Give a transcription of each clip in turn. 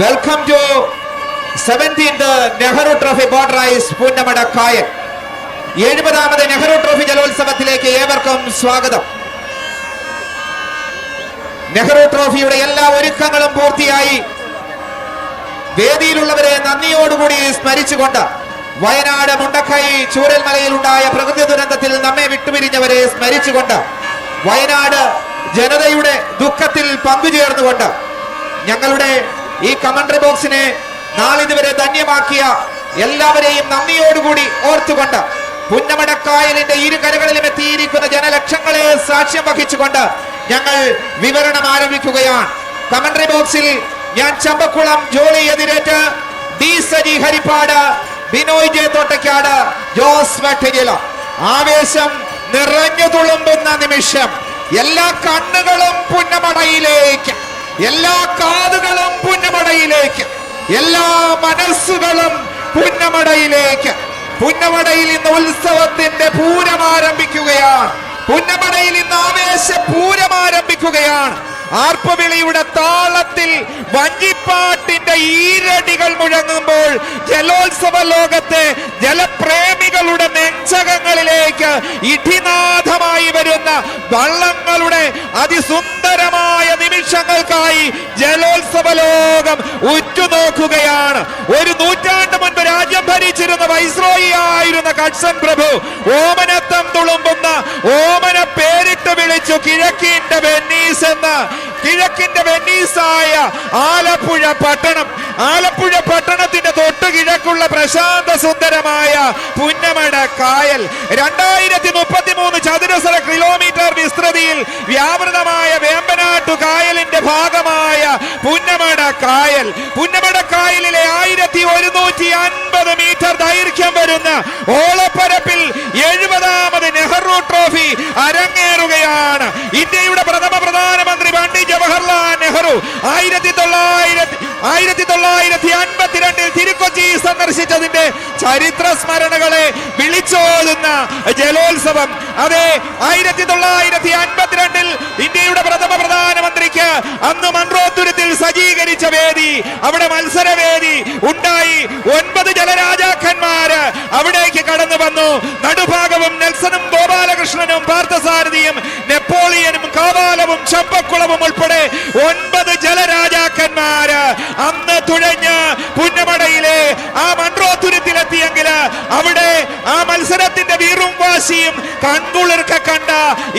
Welcome to seventeenth Nehru trophy boat race Punnamada കായൽ എഴുപതാമത് Nehru trophy ജലോത്സവത്തിലേക്ക് ഏവർക്കും സ്വാഗതം. നെഹ്റു ട്രോഫിയുടെ എല്ലാ ഒരുക്കങ്ങളും പൂർത്തിയായി. വേദിയിലുള്ളവരെ നന്ദിയോടുകൂടി സ്മരിച്ചുകൊണ്ട് വയനാട് മുണ്ടക്കൈ ചൂരൽമലയിൽ ഉണ്ടായ പ്രകൃതി ദുരന്തത്തിൽ നമ്മെ വിട്ടുപിരിഞ്ഞവരെ സ്മരിച്ചുകൊണ്ട് വയനാട് ജനതയുടെ ദുഃഖത്തിൽ പങ്കുചേർന്നുകൊണ്ട് ഞങ്ങളുടെ ഈ കമന്ററി ബോക്സിനെ നാളിതുവരെ ധന്യമാക്കിയ എല്ലാവരെയും നന്ദിയോടുകൂടി ഓർത്തുകൊണ്ട് പുന്നമടക്കായലിന്റെ ഇരു കരകളിലും എത്തിയിരിക്കുന്ന ജനലക്ഷങ്ങളെ സാക്ഷ്യം വഹിച്ചുകൊണ്ട് ഞങ്ങൾ വിവരണം ആരംഭിക്കുകയാണ്. കമന്ററി ബോക്സിൽ ഞാൻ ചമ്പക്കുളം ജോളി എതിരേറ്റ് ഡി സജി ഹരിപ്പാട് ബിനോയ് ജെ തോട്ടയ്ക്കാട് ജോസ് വെട്ടിരില ആവേശം നിറഞ്ഞു തുളുമ്പുന്ന നിമിഷം എല്ലാ കണ്ണുകളും പുന്നമടയിലേക്ക്. എല്ലാ കാതുകളും പുന്നമടയിലേക്ക് എല്ലാ മനസ്സുകളും പുന്നമടയിലേക്ക്. പുന്നമടയിൽ ഇന്ന് ഉത്സവത്തിന്റെ പൂരം ആരംഭിക്കുകയാണ്. പുന്നമടയിൽ ഇന്ന് ആവേശ പൂരം ആരംഭിക്കുകയാണ്. ആർപ്പവിളിയുടെ താളത്തിൽ വഞ്ചിപ്പാട്ടിന്റെ ഈരടികൾ മുഴങ്ങുമ്പോൾ ജലോത്സവ ലോകത്തെ ജലപ്രേമികളുടെ നെഞ്ചകങ്ങളിലേക്ക് ഇടിനാഥമായി വരുന്ന വള്ളങ്ങളുടെ അതിസുന്ദരമായ നിമിഷങ്ങൾക്കായി ജലോത്സവ ലോകം ഉറ്റുനോക്കുകയാണ്. ഒരു നൂറ്റാണ്ട് മുൻപ് രാജ്യം ഭരിച്ചിരുന്ന വൈസ്രോയി ആയിരുന്ന കട്സൺ പ്രഭു ഓമനത്തം തുളുമ്പുന്ന ഓമന പേരിട്ട് വിളിച്ചു കിഴക്കിന്റെ വെന്നീസ് എന്ന് കിഴക്കിന്റെ വെനീസായ ആലപ്പുഴ പട്ടണം. ആലപ്പുഴ പട്ടണത്തിന്റെ തൊട്ടു കിഴക്കുള്ള പ്രശാന്ത സുന്ദരമായ പുന്നമട കായൽ. രണ്ടായിരത്തി മുപ്പത്തി മൂന്ന് ചതുരശ്ര കിലോമീറ്റർ വിസ്തൃതിയിൽ വ്യാപൃതമായ വേമ്പനാട്ടു കായലിന്റെ ഭാഗമായ പുന്നമട കായൽ. പുന്നമട കായലിലെ ആയിരത്തി ഒരുന്നൂറ്റി അൻപത് മീറ്റർ ദൈർഘ്യം വരുന്ന ഓളപ്പരപ്പിൽ എഴുപതാമത് നെഹ്റു ട്രോഫി അരങ്ങേറുകയാണ്. ഇന്ത്യയുടെ പ്രഥമ പ്രധാനമന്ത്രി പണ്ഡിറ്റ് ജവഹർലാൽ നെഹ്റു. ആയിരത്തി തൊള്ളായിരത്തി ആയിരത്തി തൊള്ളായിരത്തി അൻപത്തിരണ്ടിൽ തിരുക്കൊച്ചി സന്ദർശിച്ചതിന്റെ ചരിത്ര സ്മരണകളെ വിളിച്ചോതുന്ന ജലോത്സവം. അതെ ആയിരത്തി തൊള്ളായിരത്തി അൻപത്തിരണ്ടിൽ ഇന്ത്യയുടെ പ്രഥമ പ്രധാനമന്ത്രിക്ക് അന്ന് മൺറോത്തുരത്തിൽ സജ്ജീകരിച്ച വേദി അവിടെ മത്സരവേദി ഉണ്ടായി. ഒൻപത് ജലരാജാക്കന്മാര് അവിടേക്ക് കടന്നു വന്നു. നടുഭാഗവും നെൽസനും ഗോപാലകൃഷ്ണനും പാർത്ഥസാരഥിയും നെപ്പോളിയനും കാവാലവും ചമ്പക്കുളവും ഉൾപ്പെടെ ഒൻപത് ജലരാജാക്കന്മാര് അന്ന് തുഴഞ്ഞ് പുന്നമടയിലെ ആ മൺറോത്തുരത്തിലെത്തിയെങ്കിൽ അവിടെ ആ മത്സരത്തിന്റെ വീറും വാശിയും കൺകുളിർക്ക കണ്ട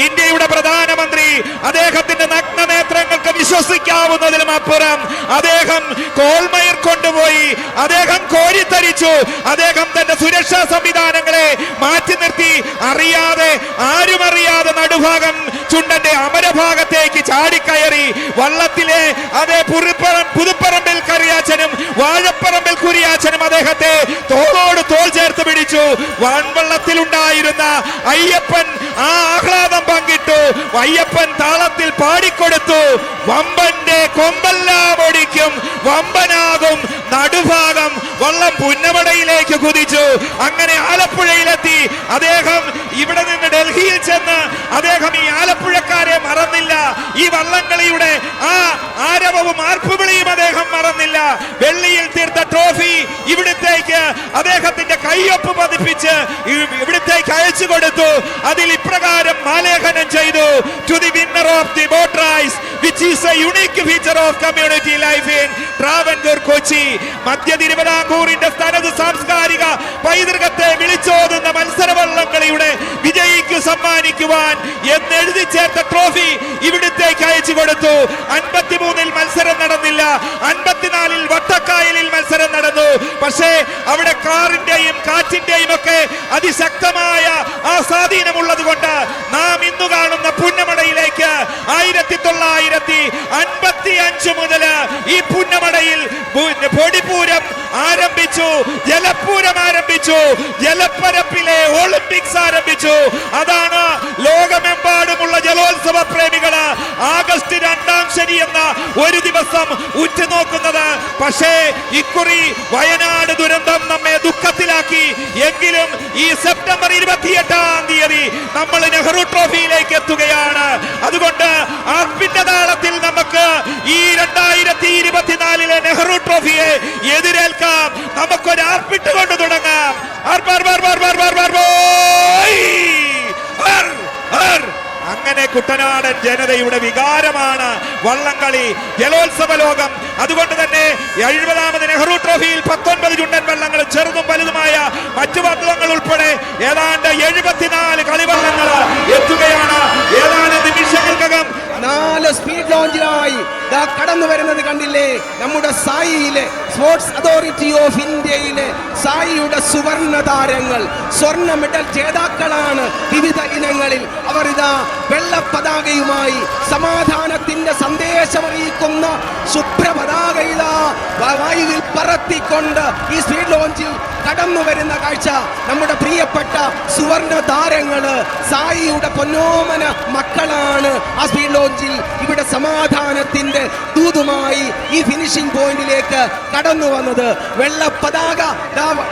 ഇന്ത്യയുടെ പ്രധാനമന്ത്രി അദ്ദേഹത്തിന്റെ നഗ്ന നേത്രങ്ങൾക്ക് വിശ്വസിക്കാവുന്നതിലും അപ്പുറം അദ്ദേഹം കോൾമയർ കൊണ്ടുപോയി അദ്ദേഹം കോരിത്തരിച്ചു അദ്ദേഹം തന്റെ സുരക്ഷാ സംവിധാനങ്ങളെ മാറ്റി നിർത്തി. അറിയാതെ ആരും അറിയാതെ നടുഭാഗം ചുണ്ടന്റെ അമരഭാഗത്തേക്ക് ചാടിക്കയറി വള്ളത്തിലെ അതേ പുറിപ്പറം പുതുപ്പറമ്പിൽ കറിയാച്ചനും വാഴപ്പറമ്പിൽ കുരിയാച്ചനും അദ്ദേഹത്തെ തോളോട് തോൾ ചേർത്ത് പിടിച്ചു. വൺവള്ളത്തിൽ ഉണ്ടായിരുന്ന അയ്യപ്പൻ ആ ആഹ്ലാദം പങ്കിട്ടു. അയ്യപ്പൻ താളത്തിൽ പാടിക്കൊടുത്തു. വമ്പന്റെ കൊമ്പെല്ലാം ഒടിക്കും. വമ്പനാകും നടുഭാഗം വള്ളം പുന്നമടയിലേക്ക് കുതിച്ചു. അങ്ങനെ ആലപ്പുഴയിലെത്തി. അദ്ദേഹം ഇവിടെ നിന്ന് ഡൽഹിയിൽ ചെന്ന് അദ്ദേഹം ഈ ആലപ്പുഴക്കാരെ മറന്നില്ല. ഈ വള്ളംകളിയുടെ ആ ആരവവും ആർപ്പുവിളിയും അദ്ദേഹം മറന്നില്ല. വെള്ളിയിൽ തീർത്ത ട്രോഫി ഇവിടത്തേക്ക് അദ്ദേഹത്തിന്റെ കയ്യൊപ്പ് പതിപ്പിച്ച് ഇവിടത്തേക്ക് അയച്ചു കൊടുത്തു. അതിൽ ഇപ്രകാരം ആലേഖനം ചെയ്തു. To the winner of the boat race which is a unique feature of community life in Travancore Kochi മധ്യ തിരുവിതാംകൂറിന്റെ തനത് സാംസ്കാരിക പൈതൃകത്തെ വിളിച്ചോതുന്ന മത്സരവള്ളംകളിയുടെ വിജയിക്ക് സമ്മാനിക്കുവാൻ എന്ന് എഴുതി ചേർത്ത ട്രോഫി ഇവിടത്തേക്ക് അയച്ചു കൊടുത്തു. അൻപത്തിമൂന്നിൽ മത്സരം നടന്നില്ല. അൻപത്തിനാലിൽ വട്ടക്കായലിൽ മത്സരം നടന്നു. പക്ഷേ അവിടെ കാറിന്റെയും കാറ്റിന്റെയും ഒക്കെ അതിശക്തമായ ആ സ്വാധീനമുള്ളത് കൊണ്ട് നാം ഇന്നു കാണുന്ന പുന്നമടയിലേക്ക് ആയിരത്തി തൊള്ളായിരത്തി അൻപത്തി അഞ്ച് മുതൽ ഈ പുന്നമടയിൽ പൊടിപൂരം ആരംഭിച്ചു ജലപ്പൂരം ആരംഭിച്ചു ജലപ്പരപ്പിലെ ഒളിമ്പിക്സ് ആരംഭിച്ചു. അതാണ് ലോകമെമ്പാടുമുള്ള ജലോത്സവ പ്രേമികൾ ആഗസ്റ്റ് രണ്ടാം ശനി എന്ന ഒരു ദിവസം ഉറ്റുനോക്കുന്നത്. പക്ഷേ ഇക്കുറി വയനാട് ദുരന്തം നമ്മെ ദുഃഖത്തിലാക്കി. എങ്കിലും ഈ സെപ്റ്റംബർ ഇരുപത്തിയെട്ടാം തീയതി നമ്മൾ നെഹ്റു ട്രോഫിയിലേക്ക് എത്തുകയാണ്. അതുകൊണ്ട് ആർപ്പിന്റെ താളത്തിൽ നമുക്ക് ഈ രണ്ടായിരത്തി ഇരുപത്തിനാലിലെ നെഹ്റു ട്രോഫിയെ എതിരേൽക്കാം നമുക്കൊരു ആർപ്പിട്ട് കൊണ്ട് തുടങ്ങാം. അങ്ങനെ കുട്ടനാടൻ ജനതയുടെ വികാരമാണ് വള്ളംകളി ജലോത്സവ ലോകം. അതുകൊണ്ട് തന്നെ എഴുപതാമത് നെഹ്റു ട്രോഫിയിൽ പത്തൊൻപത് ചുണ്ടൻ വള്ളങ്ങൾ ചെറുതും വലുതുമായ മറ്റു വള്ളങ്ങൾ ഉൾപ്പെടെ ഏതാണ്ട് എഴുപത്തിനാല് കളിവള്ളങ്ങൾ എത്തുകയാണ്. ഏതാനും നിമിഷങ്ങൾക്കകം? നാല് സ്പീഡ് ലോഞ്ചിനായി കടന്നു വരുന്നത് കണ്ടില്ലേ? നമ്മുടെ സായിയിലെ സ്പോർട്സ് അതോറിറ്റി ഓഫ് ഇന്ത്യയിലെ സായിയുടെ സുവർണ താരങ്ങൾ സ്വർണ മെഡൽ ജേതാക്കളാണ് വിവിധ ഇനങ്ങളിൽ. അവർ ഇതാ വെള്ള പതാകയുമായി സമാധാനത്തിന്റെ സന്ദേശമറിയിക്കുന്ന ശുഭ്രപതാക ഇതാ വ- വായുവിൽ പറത്തിക്കൊണ്ട് ഈ സ്പീഡ് ലോഞ്ചിൽ കടന്നു വരുന്ന കാഴ്ച. നമ്മുടെ പ്രിയപ്പെട്ട സുവർണ താരങ്ങൾ സായിയുടെ പൊന്നോമന മക്കളാണ് ആ സ്പീഡ് ലോഞ്ചിൽ ഇവിടെ സമാധാനത്തിന്റെ ദൂതുമായി ഈ ഫിനിഷിംഗ് പോയിന്റിലേക്ക് കടന്നു വന്നത്. വെള്ള പതാക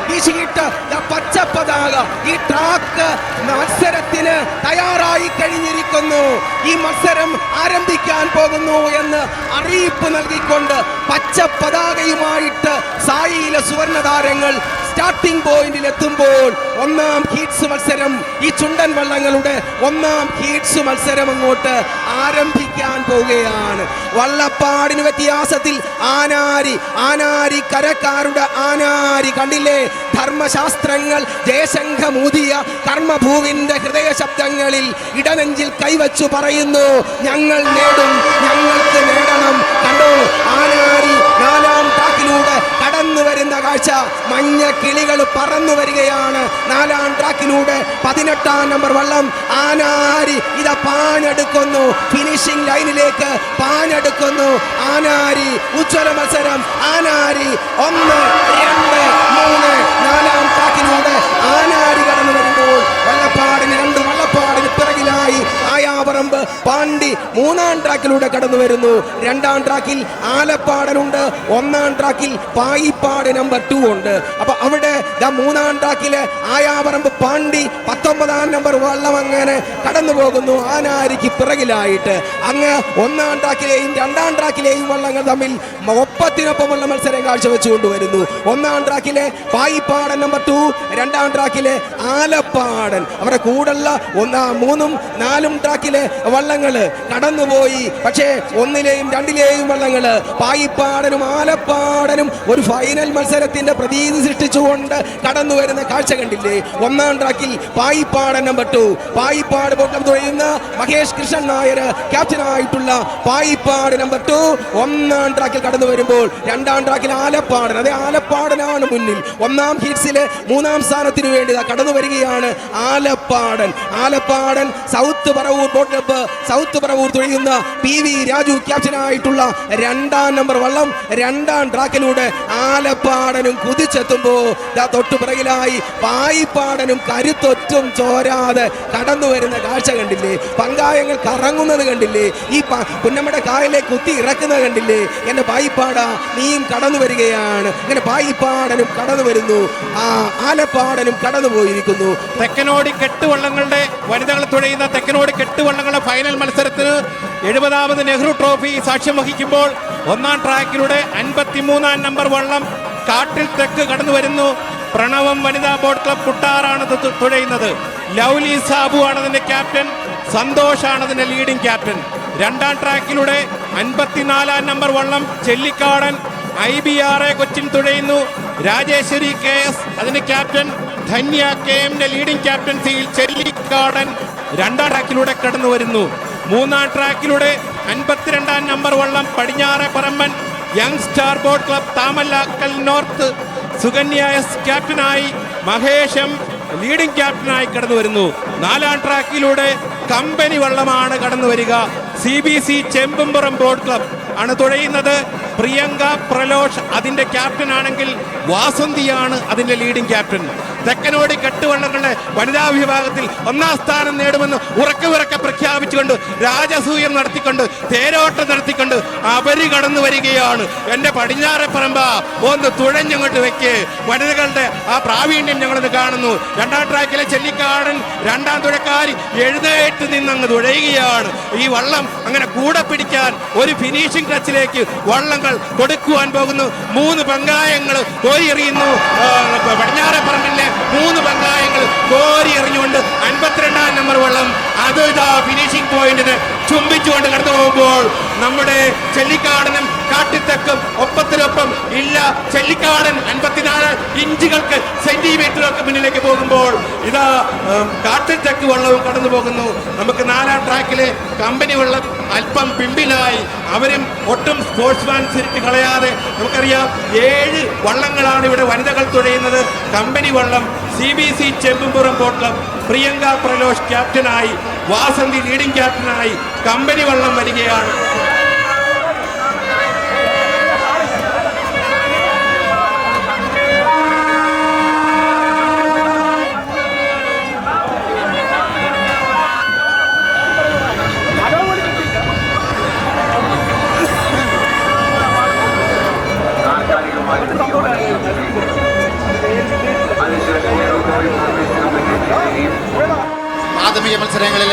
വീശിയിട്ട് പച്ച പതാക ഈ ട്രാക്ക് മത്സരത്തിന് തയ്യാറായി കഴിഞ്ഞിരിക്കുന്നു. ഈ മത്സരം ആരംഭിക്കാൻ പോകുന്നു എന്ന് അറിയിപ്പ് നൽകിക്കൊണ്ട് പച്ച പതാകയുമായിട്ട് സായിയിലെ സുവർണ താരങ്ങൾ സ്റ്റാർട്ടിംഗ് പോയിന്റിൽ എത്തുമ്പോൾ ഒന്നാം ഹീറ്റ്സ് മത്സരം ഈ ചുണ്ടൻ വള്ളങ്ങളുടെ ഒന്നാം ഹീറ്റ്സ് മത്സരം അങ്ങോട്ട് ആരംഭിക്കാൻ പോവുകയാണ്. വള്ളപ്പാടിന് വ്യത്യാസത്തിൽ ആനാരി ആനാരി കരക്കാരുടെ ആനാരി കണ്ടില്ലേ? ധർമ്മശാസ്ത്രങ്ങൾ ജയശംഖമൂതിയ കർമ്മഭൂവിന്റെ ഹൃദയ ശബ്ദങ്ങളിൽ ഇടനെഞ്ചിൽ കൈവച്ചു പറയുന്നു ഞങ്ങൾ നേടും കാഴ്ച മഞ്ഞ കിളികൾ പറന്നു വരികയാണ്. നാലാം ട്രാക്കിലൂടെ പതിനെട്ടാം നമ്പർ വള്ളം. ആനാരി ഇതാ പാഞ്ഞെടുക്കുന്നു. ഫിനിഷിംഗ് ലൈനിലേക്ക് പാഞ്ഞെടുക്കുന്നു. ആനാരി ഉജ്ജ്വല മത്സരം. ആനാരി ഒന്ന് രണ്ട് മൂന്ന്. നാലാം ട്രാക്കിലൂടെ ആനാരി ആയാപറമ്പ് പാണ്ടി മൂന്നാം ട്രാക്കിലൂടെ കടന്നു വരുന്നു. രണ്ടാം ട്രാക്കിൽ ആലപ്പാടനുണ്ട് ഒന്നാം ട്രാക്കിൽ പായിപ്പാട് നമ്പർ ടു ഉണ്ട്. അപ്പൊ അവിടെ മൂന്നാം ട്രാക്കിൽ ആയാപറമ്പ് പാണ്ടി പത്തൊമ്പതാം നമ്പർ വള്ളം അങ്ങനെ കടന്നു പോകുന്നു. ആനാരിക്ക് പിറകിലായിട്ട്. അങ്ങ് ഒന്നാം ട്രാക്കിലെയും രണ്ടാം ട്രാക്കിലെയും വള്ളങ്ങൾ തമ്മിൽ ഒപ്പത്തിനൊപ്പമുള്ള മത്സരം കാഴ്ചവെച്ചുകൊണ്ടുവരുന്നു ഒന്നാം ട്രാക്കിലെ പായിപ്പാടൻ നമ്പർ ടു രണ്ടാം ട്രാക്കിലെ ആലപ്പാടൻ. അവരുടെ കൂടുള്ള ഒന്നാം മൂന്നും നാലും ട്രാക്കിലെ വള്ളങ്ങൾ കടന്നുപോയി. പക്ഷേ ഒന്നിലെയും രണ്ടിലെയും വള്ളങ്ങൾ പായിപ്പാടനും ആലപ്പാടനും ഒരു ഫൈനൽ മത്സരത്തിന്റെ പ്രതീതി സൃഷ്ടിച്ചുകൊണ്ട് കടന്നു വരുന്ന കാഴ്ച കണ്ടില്ലേ? ഒന്നാം ട്രാക്കിൽ പായിപ്പാടൻ നമ്പർ ടു പായിപ്പാട് പൊട്ടം തുഴയുന്ന മഹേഷ് കൃഷ്ണൻ നായർ ക്യാപ്റ്റനായിട്ടുള്ള പായിപ്പാട് നമ്പർ ടു ഒന്നാം ട്രാക്കിൽ കടന്നു വരുമ്പോൾ രണ്ടാം ട്രാക്കിൽ ആലപ്പാടൻ. അതെ ആലപ്പാടനാണ് മുന്നിൽ. ഒന്നാം ഹിറ്റ്സിലെ മൂന്നാം സ്ഥാനത്തിന് വേണ്ടി കടന്നു വരികയാണ് Alappadan. Alappadan south Paravur club south Paravur തുഴയുന്ന P V Raju ക്യാപ്റ്റനായിട്ടുള്ള രണ്ടാം നമ്പർ വള്ളം രണ്ടാം ട്രാക്കിലൂടെ ആലപ്പാടനും കുതിച്ചെത്തുമ്പോ ദാ തൊട്ടു പിറകിലായി പായിപ്പാടനും കരുത്തൊറ്റും ചോരാതെ കടന്നു വരുന്ന കാഴ്ച കണ്ടില്ലേ? പങ്കായങ്ങൾ കറങ്ങുന്നത് കണ്ടില്ലേ? ഈ പുന്നമ്മയുടെ കായലെ കുത്തി ഇറക്കുന്നത് കണ്ടില്ലേ? എന്റെ പായിപ്പാട നീയും കടന്നു വരികയാണ്. ഇങ്ങനെ പായിപ്പാടനും കടന്നു വരുന്നു. ആ ആലപ്പാടനും കടന്നു പോയിരിക്കുന്നു. തെക്കനോടി കെട്ടുവള്ളങ്ങളുടെ വനിതകൾ തുഴയുന്ന തെക്കനോടി കെട്ട് വള്ളങ്ങളുടെ ഫൈനൽ മത്സരത്തിന് എഴുപതാമത് നെഹ്റു ട്രോഫി സാക്ഷ്യം വഹിക്കുമ്പോൾ ഒന്നാം ട്രാക്കിലൂടെ അൻപത്തിമൂന്നാം നമ്പർ വള്ളം കാട്ടിൽ തെക്ക് കടന്നു വരുന്നു. പ്രണവം വനിതാ ബോട്ട് ക്ലബ് കുട്ടാറാണ് തുഴയുന്നത്. ലൗലി സാബു ആണ് അതിന്റെ ക്യാപ്റ്റൻ സന്തോഷാണ് അതിന്റെ ലീഡിംഗ് ക്യാപ്റ്റൻ രണ്ടാം ട്രാക്കിലൂടെ അൻപത്തിനാലാം നമ്പർ വള്ളം Chellikkadan I B R A Cochin തുഴയുന്നു. Rajeshwari K S അതിന്റെ ക്യാപ്റ്റൻ ധന്യ കെ എമ്മിന്റെ ലീഡിംഗ് ക്യാപ്റ്റൻസിയിൽ ചെല്ലിക്കാടൻ രണ്ടാം ട്രാക്കിലൂടെ കടന്നു വരുന്നു. മൂന്നാം ട്രാക്കിലൂടെ അൻപത്തിരണ്ടാം നമ്പർ വള്ളം Padinjare Parampan young star boat club Thamallakkal north Sukanya S ക്യാപ്റ്റനായി മഹേഷം ലീഡിംഗ് ക്യാപ്റ്റനായി കടന്നു വരുന്നു. നാലാം ട്രാക്കിലൂടെ കമ്പനി വള്ളമാണ് കടന്നു വരിക. C B C Chembumpuram boat club ആണ് തുഴയുന്നത്. പ്രിയങ്ക പ്രലോഷ് അതിന്റെ ക്യാപ്റ്റൻ ആണെങ്കിൽ വാസന്തിയാണ് അതിന്റെ ലീഡിംഗ് ക്യാപ്റ്റൻ തെക്കനോടി കെട്ടുവള്ളങ്ങളുടെ വനിതാ വിഭാഗത്തിൽ ഒന്നാം സ്ഥാനം നേടുമെന്ന് ഉറക്കെ ഉറക്കെ പ്രഖ്യാപിച്ചുകൊണ്ട് രാജസൂയം നടത്തിക്കൊണ്ട് തേരോട്ടം നടത്തിക്കൊണ്ട് അവർ കടന്നു വരികയാണ്. എന്റെ പടിഞ്ഞാറെ പറമ്പ ഒന്ന് തുഴഞ്ഞങ്ങോട്ട് വെക്ക്. വനിതകളുടെ ആ പ്രാവീണ്യം ഞങ്ങളത് കാണുന്നു. രണ്ടാം ട്രാക്കിലെ ചെല്ലിക്കാടൻ രണ്ടാം തുഴക്കാരി എഴുന്നേറ്റ് നിന്നങ്ങ് തുഴയുകയാണ്. ഈ വള്ളം അങ്ങനെ കൂടെ പിടിക്കാൻ ഒരു ഫിനിഷിംഗ് ടച്ചിലേക്ക് വള്ളങ്ങൾ കൊടുക്കുവാൻ പോകുന്നു. മൂന്ന് പങ്കായങ്ങൾ കോരി എറിയുന്നു ആ, പടിഞ്ഞാറെ പറമ്പിലെ മൂന്ന് പങ്കായങ്ങൾ കോരി എറിഞ്ഞുകൊണ്ട് അൻപത്തിരണ്ടാം നമ്പർ വള്ളം അത് ഇതാ ഫിനിഷിംഗ് പോയിന്റിന് ചുംബിച്ചുകൊണ്ട് കടന്നു പോകുമ്പോൾ നമ്മുടെ ചെല്ലിക്കാടനും കാട്ടിത്തക്കും ഒപ്പത്തിനൊപ്പം ഇല്ല. ചെല്ലിക്കാടൻ അൻപത്തിനാല് ഇഞ്ചുകൾക്ക് സെന്റിമീറ്ററുകൾക്ക് മുന്നിലേക്ക് പോകുമ്പോൾ ഇതാ കാട്ടിത്തക്ക് വള്ളവും കടന്നു പോകുന്നു. നമുക്ക് നാലാം ട്രാക്കിലെ കമ്പനി വെള്ളം അല്പം പിമ്പിലായി അവരും ഒട്ടും സ്പോർട്സ്മാൻ സ്പിരിറ്റ് കളയാതെ നമുക്കറിയാം ഏഴ് വള്ളങ്ങളാണ് ഇവിടെ വനിതകൾ തുഴയുന്നത്. കമ്പനി വള്ളം C B C Chembumpuram boat Priyanka Pralosh ക്യാപ്റ്റനായി വാസന്തി ലീഡിംഗ് ക്യാപ്റ്റനായി കമ്പനി വള്ളം വരികയാണ്. പ്രാഥമിക മത്സരങ്ങളിൽ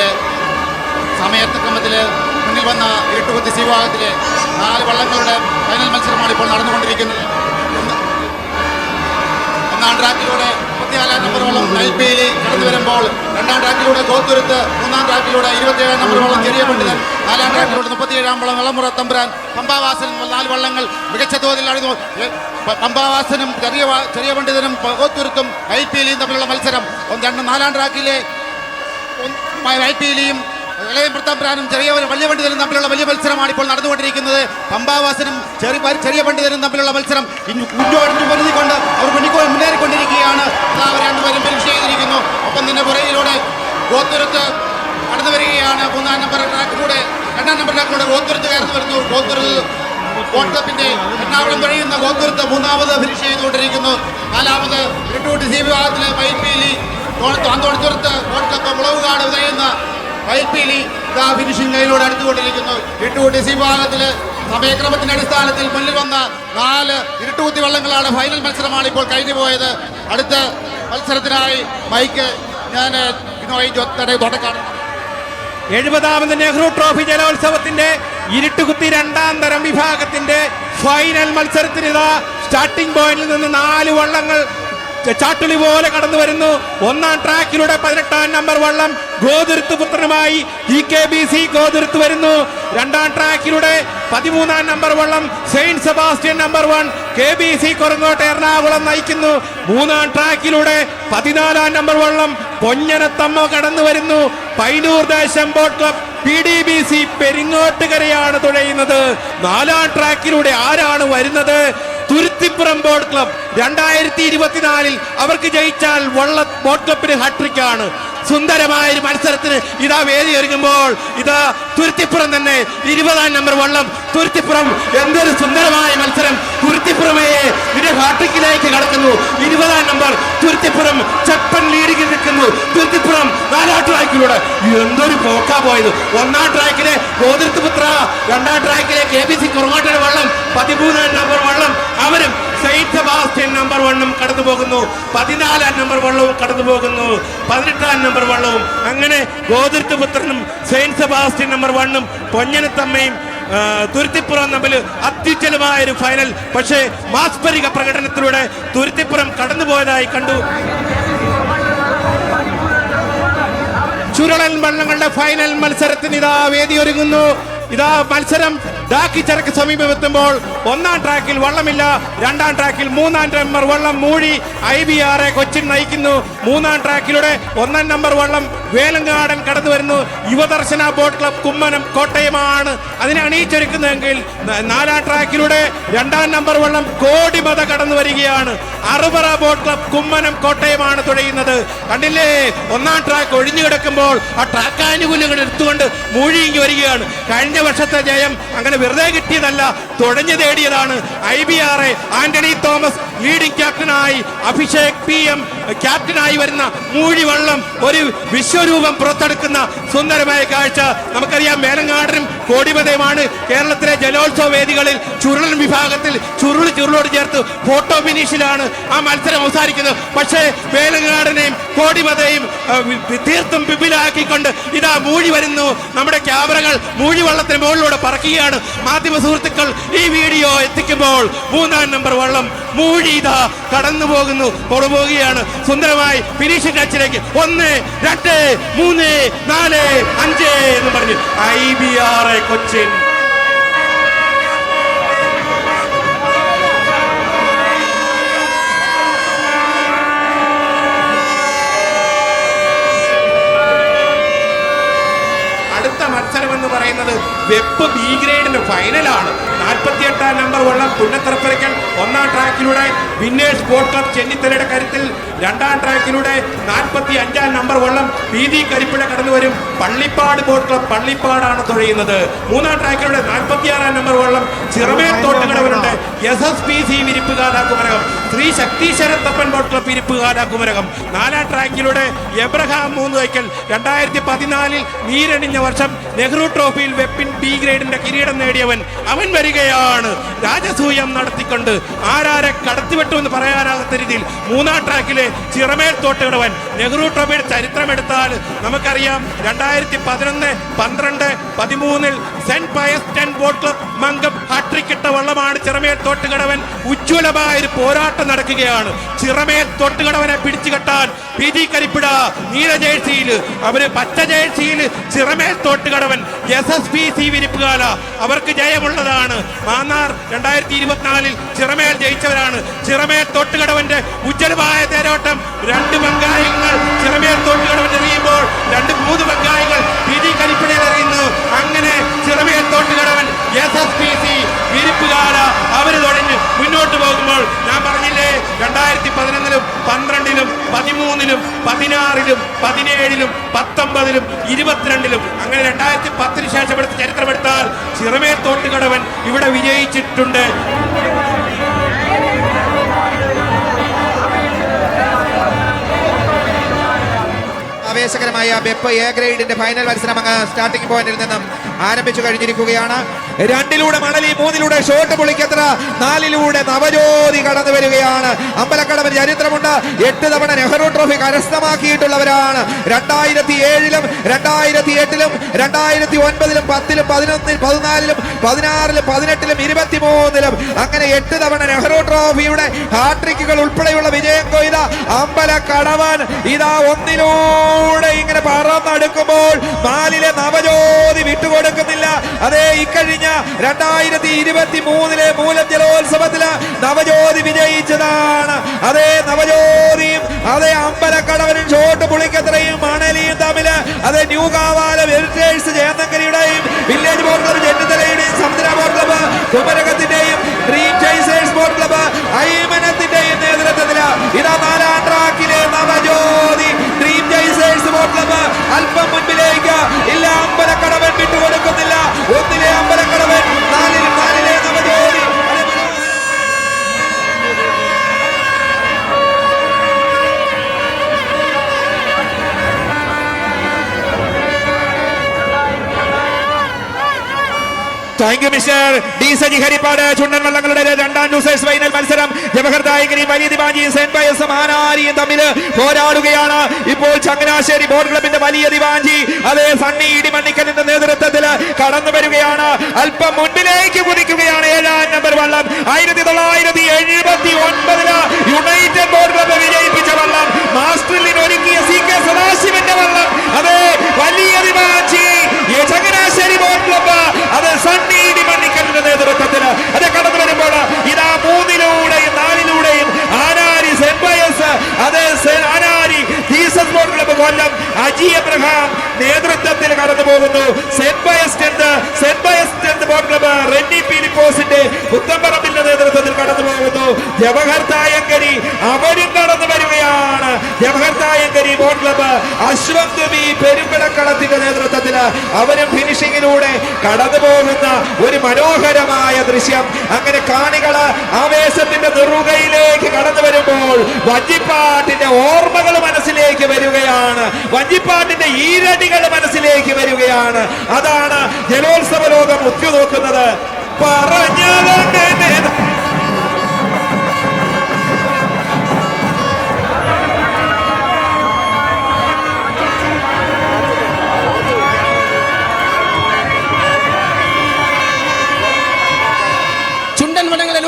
സമയത്തക്രമത്തിൽ മുന്നിൽ വന്ന ഇരുട്ടുകുത്തി വിഭാഗത്തിലെ നാല് വള്ളങ്ങളുടെ ഫൈനൽ മത്സരമാണ് ഇപ്പോൾ നടന്നുകൊണ്ടിരിക്കുന്നത്. ഒന്ന്- ട്രാക്കിലൂടെ മുപ്പത്തിനാലാം നമ്പർ വള്ളം നെൽപ്പേലി കടന്നു വരുമ്പോൾ രണ്ടാം ട്രാക്കിലൂടെ കോത്തുരുത്ത് മൂന്നാം ട്രാക്കിലൂടെ ഇരുപത്തിയേഴാം നമ്പർ വള്ളം ചെറിയ പണ്ഡിതൻ നാലാം ട്രാക്കിലൂടെ മുപ്പത്തിയേഴാം വള്ളം വെള്ളമുറ തമ്പുരാൻ പമ്പാവാസൻ നാല് വള്ളങ്ങൾ മികച്ച തോതിൽ എ, പമ്പാവാസനും ചെറിയ ചെറിയ പണ്ഡിതനും കോത്തുരുത്തും ഐ പി തമ്മിലുള്ള മത്സരം രണ്ട് നാലാം ട്രാക്കിലെ വൈറ്റിയിലെയും ഇളയം പ്രത്താപ്രാനും ചെറിയ വലിയ പണ്ഡിതരും തമ്മിലുള്ള വലിയ മത്സരമാണ് ഇപ്പോൾ നടന്നുകൊണ്ടിരിക്കുന്നത്. പമ്പാവാസനും ചെറിയ ചെറിയ പണ്ഡിതരും തമ്മിലുള്ള മത്സരം കുഞ്ഞോടിഞ്ഞു പൊരുതിക്കൊണ്ട് അവർ മുന്നിക്കോ മുന്നേറിക്കൊണ്ടിരിക്കുകയാണ്. അവർ രണ്ടുപേരും ഫിനിഷ് ചെയ്തിരിക്കുന്നു. ഒപ്പം തന്നെ പുറയിലൂടെ ഗോത്തുരത്ത് കടന്നു വരികയാണ്. മൂന്നാം നമ്പർ ട്രാക്കിലൂടെ രണ്ടാം നമ്പർ ട്രാക്കിലൂടെ ഗോത്തുരത്ത് കയറി വരുന്നു ഗോത്തുരത്ത് ബോട്ട് ക്ലബിന്റെ എറണാകുളം കഴിയുന്ന ഗോത്തുരത്ത് മൂന്നാമത് ഫിനിഷ് ചെയ്തുകൊണ്ടിരിക്കുന്നു. നാലാമത് ഇരുട്ടൂട്ടി സി വിഭാഗത്തിലെ വൈപ്പിലി തോന്നോടുത്തുറത്ത് ബോട്ട് ക്ലബ് മുളവുകാട് ഉദയുന്ന വൈപ്പിലി ഇതാ ഫിനിഷിംഗ് ലൈനിലൂടെ അടുത്തുകൊണ്ടിരിക്കുന്നു. ഇരുട്ടുകൂട്ടി സി വിഭാഗത്തിൽ സമയക്രമത്തിന്റെ അടിസ്ഥാനത്തിൽ മുന്നിൽ വന്ന നാല് ഇരുട്ടുകുത്തി വള്ളങ്ങളാണ് ഫൈനൽ മത്സരമാണ് ഇപ്പോൾ കഴിഞ്ഞു പോയത്. അടുത്ത മത്സരത്തിനായി മൈക്ക് ഞാൻ തുടക്കാണ് എഴുപതാമത് നെഹ്റു ട്രോഫി ജലോത്സവത്തിന്റെ ഇരുട്ടുകുത്തി രണ്ടാം തരം വിഭാഗത്തിന്റെ ഫൈനൽ മത്സരത്തിന് ഇതാ സ്റ്റാർട്ടിംഗ് പോയിന്റിൽ നിന്ന് നാല് വള്ളങ്ങൾ ചാട്ടുളി പോലെ കടന്നു വരുന്നു. ഒന്നാം ട്രാക്കിലൂടെ പതിനെട്ടാം നമ്പർ വള്ളം Gothuruth പുത്രനുമായി E K B C Gothuruth വരുന്നു. രണ്ടാം ട്രാക്കിലൂടെ പതിമൂന്നാം നമ്പർ വള്ളം saint Sebastian number one K B C Korangott Ernakulam നയിക്കുന്നു. മൂന്നാം ട്രാക്കിലൂടെ പതിനാലാം നമ്പർ വള്ളം പൊഞ്ഞനത്തമ്മ കടന്നു വരുന്നു. Painoor Desham boat club P D B C പെരിങ്ങോട്ടുകരയാണ് തുഴയുന്നത്. നാലാം ട്രാക്കിലൂടെ ആരാണ് വരുന്നത്? തുരുത്തിപ്പുറം ബോട്ട് ക്ലബ് രണ്ടായിരത്തി ഇരുപത്തിനാലിൽ അവർക്ക് ജയിച്ചാൽ വള്ള ബോട്ട് ക്ലബിന് ഹാട്രിക്കാണ്. സുന്ദരമായ ഒരു മത്സരത്തിന് ഇതാ വേദി ഒരുങ്ങുമ്പോൾ ഇതാ തുരുത്തിപ്പുറം തന്നെ ഇരുപതാം നമ്പർ വള്ളം. തുരുത്തിപ്പുറം എന്തൊരു സുന്ദരമായ മത്സരം. തുരുത്തിപ്പുറമേ ഇതിന്റെ ഹാട്രിക്കിലേക്ക് കടക്കുന്നു. ഇരുപതാം നമ്പർ തുരുത്തിപ്പുറം ചപ്പൻ ലീഡിങ്ങിൽ നിൽക്കുന്നു. തുരുത്തിപ്പുറം നാലാം ട്രാക്കിലൂടെ. എന്തൊരു പോക്കാ പോയത്. ഒന്നാം ട്രാക്കിലെ ഗോതിർത്തുപുത്ര രണ്ടാം ട്രാക്കിലെ കെ ബി സി കുറുമാട്ടയുടെ വള്ളം പതിമൂന്നാം നമ്പർ വള്ളം. അവരും സെയിന്റ് സെബാസ്റ്റ്യൻ നമ്പർ വണ്ണും കടന്നു പോകുന്നു. പതിനാലാം നമ്പർ വള്ളവും കടന്നു പോകുന്നു. പതിനെട്ടാം നമ്പർ വള്ളവും അങ്ങനെ ഗോതിർത്തുപുത്രനും സെയിന്റ് സെബാസ്റ്റ്യൻ നമ്പർ വണ്ണും പൊഞ്ഞനത്തമ്മയും തുരുത്തിപ്പുറം തമ്മിൽ അത്യുജ്വലമായ ഒരു ഫൈനൽ പക്ഷേ മാസ്പരിക പ്രകടനത്തിലൂടെ തുരുത്തിപ്പുറം കടന്നുപോയതായി കണ്ടു. ചുരുളൻ വള്ളങ്ങളുടെ ഫൈനൽ മത്സരത്തിന് ഇതാ വേദിയൊരുങ്ങുന്നു. ഇതാ മത്സരം ഡാക്കിച്ചരക്ക് സമീപമെത്തുമ്പോൾ ഒന്നാം ട്രാക്കിൽ വള്ളമില്ല രണ്ടാം ട്രാക്കിൽ മൂന്നാം നമ്പർ വള്ളം Moozhi I B A Cochin നയിക്കുന്നു. മൂന്നാം ട്രാക്കിലൂടെ ഒന്നാം നമ്പർ വള്ളം വേലങ്ങാടൻ കടന്നു വരുന്നു. യുവദർശന ബോട്ട് ക്ലബ് കുമ്മനം കോട്ടയമാണ്. അതിനെ അണിയിച്ചൊരുക്കുന്നതെങ്കിൽ നാലാം ട്രാക്കിലൂടെ രണ്ടാം നമ്പർ വള്ളം കോടിമത കടന്നു വരികയാണ്. അറുപറ ബോട്ട് ക്ലബ് കുമ്മനം കോട്ടയമാണ് തുഴയുന്നത്. കണ്ടില്ലേ? ഒന്നാം ട്രാക്ക് ഒഴിഞ്ഞു കിടക്കുമ്പോൾ ആ ട്രാക്ക് ആനുകൂല്യങ്ങൾ എടുത്തുകൊണ്ട് മൂഴിങ്ങി വരികയാണ്. കഴിഞ്ഞ വർഷത്തെ ജയം അങ്ങനെ വെറുതെ കിട്ടിയതല്ല തുഴഞ്ഞു തേടിയതാണ് I B R A Antony Thomas leading ക്യാപ്റ്റനായി അഭിഷേക് പി എം ക്യാപ്റ്റനായി വരുന്ന മൂഴിവള്ളം ഒരു വിശ്വരൂപം പുറത്തെടുക്കുന്ന സുന്ദരമായ കാഴ്ച. നമുക്കറിയാം മേലങ്ങാടനും കോടിമതയുമാണ് കേരളത്തിലെ ജലോത്സവ വേദികളിൽ ചുരുളൻ വിഭാഗത്തിൽ ചുരുൾ ചുരുളോട് ചേർത്ത് ഫോട്ടോ ഫിനിഷിലാണ് ആ മത്സരം അവസാനിക്കുന്നത്. പക്ഷേ മേലങ്ങാടിനെയും വി- തീർത്തും പിബിലാക്കിക്കൊണ്ട് ഇതാ മൂഴി വരുന്നു. നമ്മുടെ ക്യാമറകൾ മൂഴിവള്ളത്തിന് മുകളിലൂടെ പറക്കുകയാണ്. മാധ്യമ സുഹൃത്തുക്കൾ ഈ വീഡിയോ എത്തിക്കുമ്പോൾ മൂന്നാം നമ്പർ വള്ളം മൂഴി ഇതാ കടന്നു പോകുന്നു പുറപോകുകയാണ്. സുന്ദരമായി ഫിനിഷിംഗ് ടച്ചിലേക്ക് ഒന്ന് രണ്ട് മൂന്ന് നാല് അഞ്ച് എന്ന് പറഞ്ഞു. I B R A Cochin. എന്ന് പറയുന്നത് വെപ്പ് ബി ഗ്രേഡിന്റെ ഫൈനലാണ് നാൽപ്പത്തി എട്ടാം നമ്പർ വള്ളം തുന്നത്തറപ്പരയ്ക്കൽ ഒന്നാം ട്രാക്കിലൂടെ വിന്നേഴ്സ് ബോട്ട് ക്ലബ് ചെന്നിത്തലയുടെ കരുത്തിൽ രണ്ടാം ട്രാക്കിലൂടെ നാൽപ്പത്തി അഞ്ചാം നമ്പർ വള്ളം വീതി കരിപ്പുഴ കടന്നു വരും. പള്ളിപ്പാട് ബോട്ട് ക്ലബ് പള്ളിപ്പാടാണ് തുഴയുന്നത്. മൂന്നാം ട്രാക്കിലൂടെ നാൽപ്പത്തിയാറാം നമ്പർ വള്ളം ചിറമേൽ തോട്ടുകടവരുണ്ട് എസ് എസ് പി സി വിരിപ്പുകാലാക്കുമരകം ശ്രീ ശക്തീശ്വരത്തപ്പൻ ബോട്ട് ക്ലബ് വിരിപ്പുകാലാക്കുമരകം നാലാം ട്രാക്കിലൂടെ എബ്രഹാം മൂന്ന് വയ്ക്കൽ രണ്ടായിരത്തി പതിനാലിൽ നീരണിഞ്ഞ വർഷം നെഹ്റു ട്രോഫിയിൽ വെപ്പിൻ ബി ഗ്രേഡിന്റെ കിരീടം നേടിയവൻ അവൻ വരികയാണ്. രാജസൂയം നടത്തിക്കൊണ്ട് ആരാരെ കടത്തിവിട്ടുമെന്ന് പറയാനാകാത്ത രീതിയിൽ മൂന്നാം ട്രാക്കിലെ ചിറമേൽ തോട്ടുകടവൻ നെഹ്റു ട്രോഫിയുടെ ചരിത്രമെടുത്താൽ നമുക്കറിയാം രണ്ടായിരത്തി പതിനൊന്ന് പന്ത്രണ്ട് പതിമൂന്നിൽ saint Pius ten boat club മംഗം hattrick ഇട്ട വള്ളമാണ്. ചിറമേൽ തോട്ടുകടവൻ ഉജ്ജ്വലമായ ഒരു പോരാട്ടം നടക്കുകയാണ്. ചിറമേൽ തോട്ടുകടവനെ പിടിച്ചു കെട്ടാൻ പി ജി കരിപ്പിട നീല ജേഴ്സിയിൽ അവർ പച്ച ജേഴ്സിയിൽ Chiramel Thottukadavan S S P C Virippukala. അവർക്ക് ജയമുള്ളതാണ്. മാന്നാർ രണ്ടായിരത്തി ഇരുപത്തിനാലിൽ ചിറമേൽ ജയിച്ചവരാണ്. ചിറമേൽ തോട്ടുകടവന്റെ ഉജ്ജ്വലമായ തേരോട്ടം രണ്ട് പങ്കാളികൾ ചിറമേൽ തോട്ടുകടവൻ എറിയുമ്പോൾ രണ്ട് മൂന്ന് പങ്കാളികൾ പി ജി കരിപ്പിടയിൽ എറിയുന്നു അങ്ങനെ Chiramel Thottukadavan S S P C Virippukala അവർ തുടങ്ങി മുന്നോട്ട് പോകുമ്പോൾ ഞാൻ പറഞ്ഞില്ലേ രണ്ടായിരത്തി പതിനൊന്നിലും പന്ത്രണ്ടിലും പതിമൂന്നിലും പതിനാറിലും പതിനേഴിലും പത്തൊമ്പതിലും ഇരുപത്തിരണ്ടിലും അങ്ങനെ രണ്ടായിരത്തി പത്തിന് ശേഷം എടുത്ത ചരിത്രമെടുത്താൽ ചിറമേൽ തോട്ടുകടവൻ ഇവിടെ വിജയിച്ചിട്ടുണ്ട്. ആവേശകരമായ ബെപ്പ് എ ഗ്രേഡിന്റെ ഫൈനൽ മത്സരം അങ്ങ് സ്റ്റാർട്ടിംഗ് പോയിന്റിൽ നിന്നും ആരംഭിച്ചു കഴിഞ്ഞിരിക്കുകയാണ്. രണ്ടിലൂടെ മണലി മൂന്നിലൂടെ ഷോട്ട് പൊളിക്കത്ര നാലിലൂടെ നവജ്യോതി കടന്നു വരികയാണ്. അമ്പലക്കടവൻ ചരിത്രമുണ്ട്. എട്ട് തവണ നെഹ്റു ട്രോഫി കരസ്ഥമാക്കിയിട്ടുള്ളവരാണ്. രണ്ടായിരത്തി ഏഴിലും രണ്ടായിരത്തി എട്ടിലും രണ്ടായിരത്തി ഒൻപതിലും പത്തിലും പതിനൊന്നിൽ പതിനാലിലും പതിനാറിലും പതിനെട്ടിലും ഇരുപത്തിമൂന്നിലും. അങ്ങനെ എട്ട് തവണ നെഹ്റു ട്രോഫിയുടെ ഹാട്രിക്കുകൾ ഉൾപ്പെടെയുള്ള വിജയം കൊയ്ത അമ്പലക്കടവൻ ഇതാ ഒന്നിലൂടെ ഇങ്ങനെ പറന്നെടുക്കുമ്പോൾ നാലിലെ നവജ്യോതി വിട്ടുകൊടുക്കുന്നില്ല അതേ ഇക്കഴിഞ്ഞ രണ്ടായിരത്തി ഇരുപത്തി മൂന്നിലെ മൂലം ജലോത്സവത്തിൽ നവജ്യോതി വിജയിച്ചതാണ്. അതേ നവജ്യോതിയും അതേ അമ്പലക്കടവനും ഷോട്ട് പുളിക്കത്രയും മണലിയും തമ്മിൽ അതേ ന്യൂ കാവാല വെൽറ്റേഴ്സ് ചേന്നങ്കരിയുടെയും thank you mister D Saji Haripad chundan വള്ളങ്ങളുടെ രണ്ടാം ന്യൂസേഴ്സ് ഫൈനൽ മത്സരം. ജവഹർ ദായകരിയും വലിയ ദിവാഞ്ചിയും സെന്റ് പയസും ആനാരിയും തമ്മിൽ പോരാടുകയാണ്. ഇപ്പോൾ ചങ്ങനാശ്ശേരി ബോർഡ് ക്ലബിന്റെ വലിയ ദിവാഞ്ചി അതേ സണ്ണി ഇടിമണ്ണിക്കലിന്റെ നേതൃത്വത്തിൽ കടന്നു വരികയാണ്. അല്പം മുൻപിലേക്ക് കുതിക്കുകയാണ് ഏഴാം നമ്പർ വള്ളം. ആയിരത്തി തൊള്ളായിരത്തി എഴുപത്തി ഒൻപതിൽ യുണൈറ്റഡ് ബോർഡ് ക്ലബ് വിജയിപ്പിച്ച വള്ളം. മാസ്റ്ററിൽ ഒരുക്കിയ സി കെ സദാശിവന്റെ വള്ളം. അതേ വലിയ ദിവാഞ്ചി ചങ്ങനാശ്ശേരി ബോർഡ് ക്ലബ്ബ് അത് സണ്ണി ഇടിമണ്ണിക്കലിന്റെ നേതൃത്വത്തിൽ അത് കടന്നു വരുമ്പോൾ ഇതാ മൂന്നിലൂടെയും നാലിലൂടെയും ആനാരി സെന്റ് പയസ് അത് Anari Jesus board club Kollam Aji Abraham നേതൃത്വത്തിൽ കടന്നു പോകുന്നു. Saint ബയസ്റ്റെന്ത് saint ബയസ്റ്റെന്ത് board club Renny നേതൃത്വത്തിൽ കടന്നു പോകുന്നു. ജവഹർ തായങ്കരി അവരും ബോട്ട് ക്ലബ്ബ് അശ്വന്ത് ബി പെരുമ്പടക്കളത്തിന്റെ നേതൃത്വത്തിൽ അവരും ഫിനിഷിങ്ങിലൂടെ കടന്നു പോകുന്ന ഒരു മനോഹരമായ ദൃശ്യം. അങ്ങനെ കാണികൾ ആവേശത്തിന്റെ നെറുകയിലേക്ക് കടന്നു വരുമ്പോൾ വഞ്ചിപ്പാട്ടിന്റെ ഓർമ്മകൾ മനസ്സിലേക്ക് വരികയാണ്. വഞ്ചിപ്പാട്ടിന്റെ ഈരടികൾ മനസ്സിലേക്ക് വരികയാണ്. അതാണ് ജലോത്സവ ലോകം ഉറ്റുനോക്കുന്നത്. പറഞ്ഞതങ്ങനെ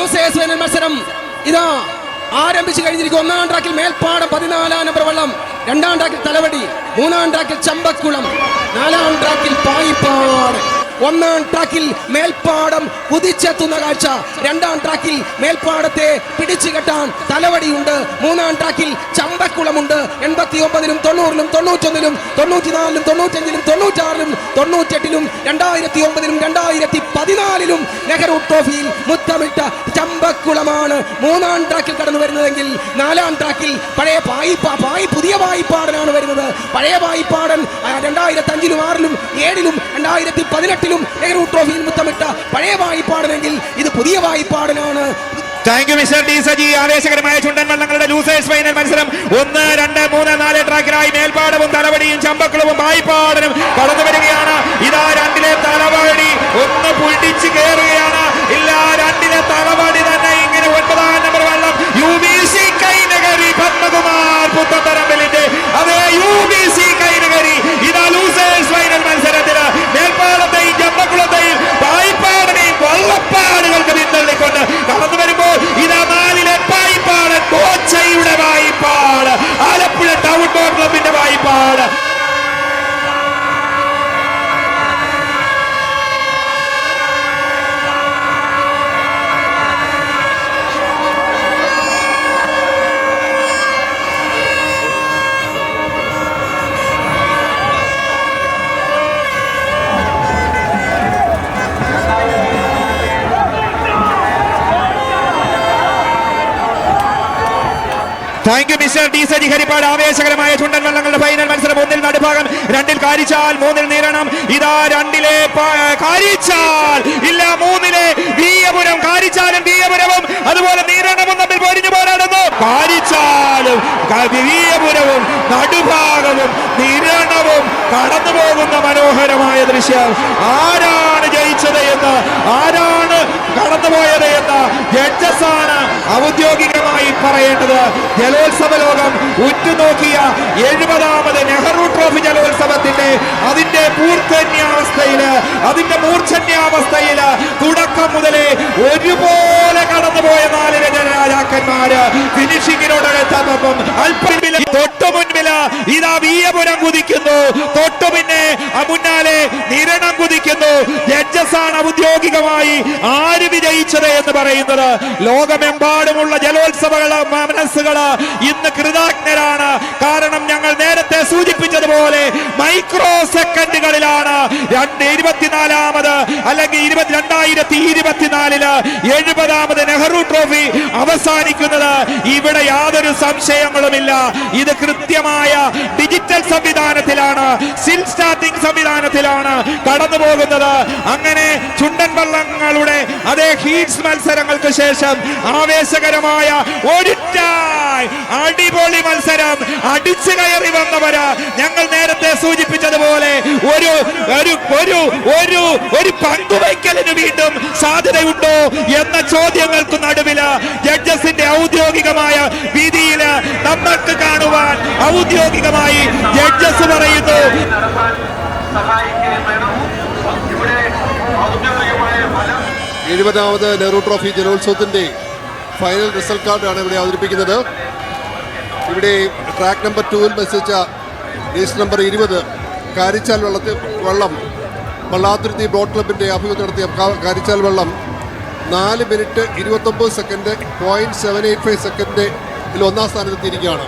മത്സരം. ഇതാ ആരംഭിച്ചു കഴിഞ്ഞിരിക്കും ഒന്നാം ട്രാക്കിൽ മേൽപ്പാടം പതിനാലാം നമ്പർ വള്ളം. രണ്ടാം ട്രാക്കിൽ തലവടി. മൂന്നാം ട്രാക്കിൽ ചമ്പക്കുളം. നാലാം ട്രാക്കിൽ പായിപ്പാട് ഒന്നാം ട്രാക്കിൽ മേൽപ്പാടം കുതിച്ചെത്തുന്ന കാഴ്ച. രണ്ടാം ട്രാക്കിൽ മേൽപ്പാടത്തെ പിടിച്ചു കെട്ടാൻ തലവടിയുണ്ട്. മൂന്നാം ട്രാക്കിൽ ചമ്പക്കുളമുണ്ട്. എൺപത്തി ഒമ്പതിലും തൊണ്ണൂറിലും തൊണ്ണൂറ്റൊന്നിലും തൊണ്ണൂറ്റിനാലിലും തൊണ്ണൂറ്റഞ്ചിലും തൊണ്ണൂറ്റാറിലും തൊണ്ണൂറ്റെട്ടിലും രണ്ടായിരത്തി ഒമ്പതിലും രണ്ടായിരത്തി പതിനാലിലും നെഹ്റു ട്രോഫിയിൽ മുത്തമിട്ട ചമ്പക്കുളമാണ് മൂന്നാം ട്രാക്കിൽ കടന്നു വരുന്നതെങ്കിൽ നാലാം ട്രാക്കിൽ പഴയ പായിപ്പ പായി പുതിയ വായ്പാടനാണ് വരുന്നത്. പഴയ വായ്പാടൻ രണ്ടായിരത്തി അഞ്ചിലും ആറിലും ഏഴിലും രണ്ടായിരത്തി പതിനെട്ടിലും നെഹ്റു ട്രോഫിയിൽ മുത്തമിട്ട പഴയ വായ്പാടനെങ്കിൽ ഇത് പുതിയ വായ്പാടനാണ് thank you mister D Saji. ആവേശകരമായ ചുണ്ടൻ വള്ളങ്ങളുടെ ലൂസേഴ്സ് ഫൈനൽ മത്സരം. ഒന്ന് രണ്ട് മൂന്ന് നാല് ട്രാക്കിലായി മേൽപ്പാടവും തലവടിയും ചമ്പക്കളവും വായ്പാടനും കടന്നു വരികയാണ് ഇതാ രണ്ടിലെ തലവടി. ഒന്ന് പൊടിച്ച് കയറുകയാണ് ഇല്ല രണ്ടിലെ തലവടി തന്നെ ഇങ്ങനെ ഒൻപതാം നമ്പർ വള്ളം. U B C Kainakary Padmakumar പുത്തമ്പറമ്പലിന്റെ അതേ യു ബി സി കൈനഗരി പിന്തള്ളിക്കൊണ്ട് കടന്നു വരുമ്പോൾ ഇതാ നാലിലെ പായിപ്പാട് കോച്ചയുടെ വായ്പാട് ആലപ്പുഴ ടൗൺ ബോട്ട് ക്ലബിന്റെ വായ്പാട്. Thank you mister T Saji Haripad ആവേശകരമായ ചുണ്ടൻ വള്ളങ്ങളുടെ ഫൈനൽ മത്സരം ഒന്നിൽ നടുഭാഗം രണ്ടിൽ കാരിച്ചാൽ മൂന്നിൽ നീരണം. ഇതാ രണ്ടിലെ കാരിച്ചാൽ ഇല്ല മൂന്നിലെ വീയപുരം കാരിച്ചാലും വീയപുരവും അതുപോലെ കാരിച്ചാലും വീയപുരവും നടുഭാഗവും നിരണവും കടന്നു പോകുന്ന മനോഹരമായ ദൃശ്യം. ആരാണ് ജയിച്ചത് എന്ന് ആരാണ് കടന്നുപോയത് എന്ന് ജഡ്ജസ് ആണ് ഔദ്യോഗികമായി പറയേണ്ടത്. ജലോത്സവ ലോകം ഉറ്റുനോക്കിയ എഴുപതാമത് നെഹ്റു ട്രോഫി ജലോത്സവത്തിന്റെ അതിന്റെ പൂർത്തന്യാവസ്ഥയിൽ അതിന്റെ മൂർച്ഛന്യാവസ്ഥയിൽ തുടക്കം മുതലേ ഒരുപോലെ രാജാക്കന്മാര് ഫിനിഷിങ്ങിനോടകത്തപ്പം അല്പം തൊട്ടുമുൻപില ഇതാ വീയപുരം കുതിക്കുന്നു. തൊട്ടു പിന്നെ മുന്നാലെ നിരണം കുതിക്കുന്നു. ജഡ്ജസാണ് ഔദ്യോഗികമായി ആര് വിജയിച്ചത് എന്ന് പറയുന്നത്. ലോകമെമ്പാടുമുള്ള ജലോത്സവ മനസ്സുകൾ ഇന്ന് കൃതജ്ഞരാണ് കാരണം ഞങ്ങൾ നേരത്തെ സൂചിപ്പിച്ചതുപോലെ മൈക്രോ സെക്കൻഡുകളിലാണ് രണ്ട് ഇരുപത്തിനാലാമത് അല്ലെങ്കിൽ ഇരുപത്തി രണ്ടായിരത്തി ഇരുപത്തിനാലിൽ എഴുപതാമത് നെഹ്റു ട്രോഫി അവസാനിക്കുന്നത്. ഇവിടെ യാതൊരു സംശയങ്ങളുമില്ല. ഇത് കൃത്യമായ ഡിജിറ്റൽ സംവിധാനത്തിലാണ്. സിൽ സ്റ്റാർട്ടിംഗ് സംവിധാനത്തിലാണ് കടന്നു പോകുന്നത് അങ്ങനെ ചുണ്ടൻ വള്ളങ്ങളുടെ അതേ ഹീറ്റ്സ് മത്സരങ്ങൾക്ക് ശേഷം ആവേശകരമായ ഒരു അടിപൊളി മത്സരം അടിച്ചു കയറി വന്നവര്. ഞങ്ങൾ നേരത്തെ സൂചിപ്പിച്ചതുപോലെ ഒരു ഒരു ഒരു ഒരു ഒരു പങ്കുവയ്ക്കലിന് വീണ്ടും സാധ്യതയുണ്ടോ എന്ന ചോദ്യങ്ങൾക്ക് നടുവിൽ ജഡ്ജസിന്റെ ഔദ്യോഗികമായ വിധിയിൽ നമ്മൾക്ക് കാണുവാൻ ഔദ്യോഗികമായി ജഡ്ജസ് പറയുന്നു. എഴുപതാമത് നെഹ്റു ട്രോഫി ജലോത്സവത്തിന്റെ ഫൈനൽ റിസൾട്ട് കാർഡാണ് ഇവിടെ അവതരിപ്പിക്കുന്നത്. ഇവിടെ ട്രാക്ക് നമ്പർ ടൂവിൽ മത്സരിച്ച റേസ് നമ്പർ ഇരുപത് കാരിച്ചാൽ വെള്ളത്തിൽ വെള്ളം. വള്ളാതുരുത്തി ബോട്ട് ക്ലബിന്റെ ആഭിമുഖ്യം നടത്തിയ കാരിച്ചാൽ വെള്ളം. നാല് മിനിറ്റ് ഇരുപത്തൊമ്പത് second point seven eight five second ഇതിൽ ഒന്നാം സ്ഥാനത്തെത്തിയിരിക്കുകയാണ്.